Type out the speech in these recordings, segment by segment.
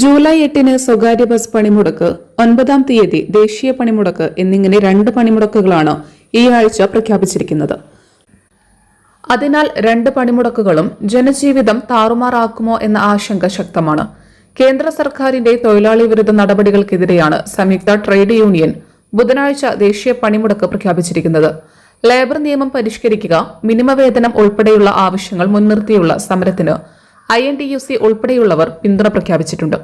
July എട്ടിന് സ്വകാര്യ bus പണിമുടക്ക് ഒൻപതാം തീയതി ദേശീയ പണിമുടക്ക് എന്നിങ്ങനെ രണ്ട് പണിമുടക്കുകളാണ് ഈ ആഴ്ച പ്രഖ്യാപിച്ചിരിക്കുന്നത്. അതിനാൽ രണ്ട് പണിമുടക്കുകളും ജനജീവിതം താറുമാറാക്കുമോ എന്ന ആശങ്ക ശക്തമാണ്. കേന്ദ്ര സർക്കാരിന്റെ തൊഴിലാളി വിരുദ്ധ നടപടികൾക്കെതിരെയാണ് സംയുക്ത ട്രേഡ് യൂണിയൻ ബുധനാഴ്ച ദേശീയ പണിമുടക്ക് പ്രഖ്യാപിച്ചിരിക്കുന്നത്. ലേബർ നിയമം പരിഷ്കരിക്കുക മിനിമ വേതനം ഉൾപ്പെടെയുള്ള ആവശ്യങ്ങൾ മുൻനിർത്തിയുള്ള സമരത്തിന് I N T U C ഉൾപ്പെടെയുള്ളവർ പിന്തുണ പ്രഖ്യാപിച്ചിട്ടുണ്ട്.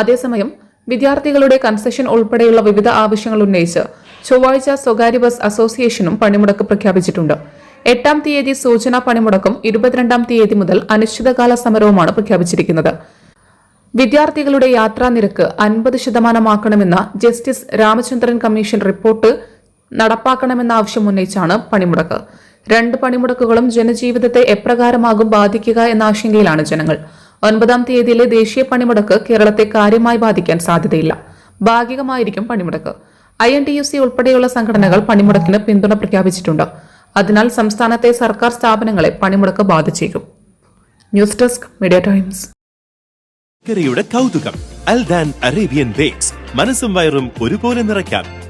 അതേസമയം വിദ്യാർത്ഥികളുടെ കൺസെഷൻ ഉൾപ്പെടെയുള്ള വിവിധ ആവശ്യങ്ങൾ ഉന്നയിച്ച് ചൊവ്വാഴ്ച സ്വകാര്യ ബസ് അസോസിയേഷനും പണിമുടക്ക് പ്രഖ്യാപിച്ചിട്ടുണ്ട്. എട്ടാം തീയതി സൂചനാ പണിമുടക്കും ഇരുപത്തിരണ്ടാം തീയതി മുതൽ അനിശ്ചിതകാല സമരവുമാണ് പ്രഖ്യാപിച്ചിരിക്കുന്നത്. വിദ്യാർത്ഥികളുടെ യാത്രാ നിരക്ക് അൻപത് ശതമാനമാക്കണമെന്ന ജസ്റ്റിസ് രാമചന്ദ്രൻ കമ്മീഷൻ റിപ്പോർട്ട് നടപ്പാക്കണമെന്ന ആവശ്യം ഉന്നയിച്ചാണ് പണിമുടക്ക്. രണ്ട് പണിമുടക്കുകളും ജനജീവിതത്തെ എപ്രകാരമാകും ബാധിക്കുക എന്ന ആശങ്കയിലാണ് ജനങ്ങൾ. ഒൻപതാം തീയതിയിലെ ദേശീയ പണിമുടക്ക് കേരളത്തെ കാര്യമായി ബാധിക്കാൻ സാധ്യതയില്ല. ഭാഗികമായിരിക്കും പണിമുടക്ക്. I N T U C ഉൾപ്പെടെയുള്ള സംഘടനകൾ പണിമുടക്കിന് പിന്തുണ പ്രഖ്യാപിച്ചിട്ടുണ്ട്. അതിനാൽ സംസ്ഥാനത്തെ സർക്കാർ സ്ഥാപനങ്ങളെ പണിമുടക്ക് ബാധിച്ചേക്കും. News desk media times. കൗതുകം അൽദാൻ അറേബ്യൻ ബേക്സ് മനസ്സും വയറും ഒരുപോലെ നിറയ്ക്കാം.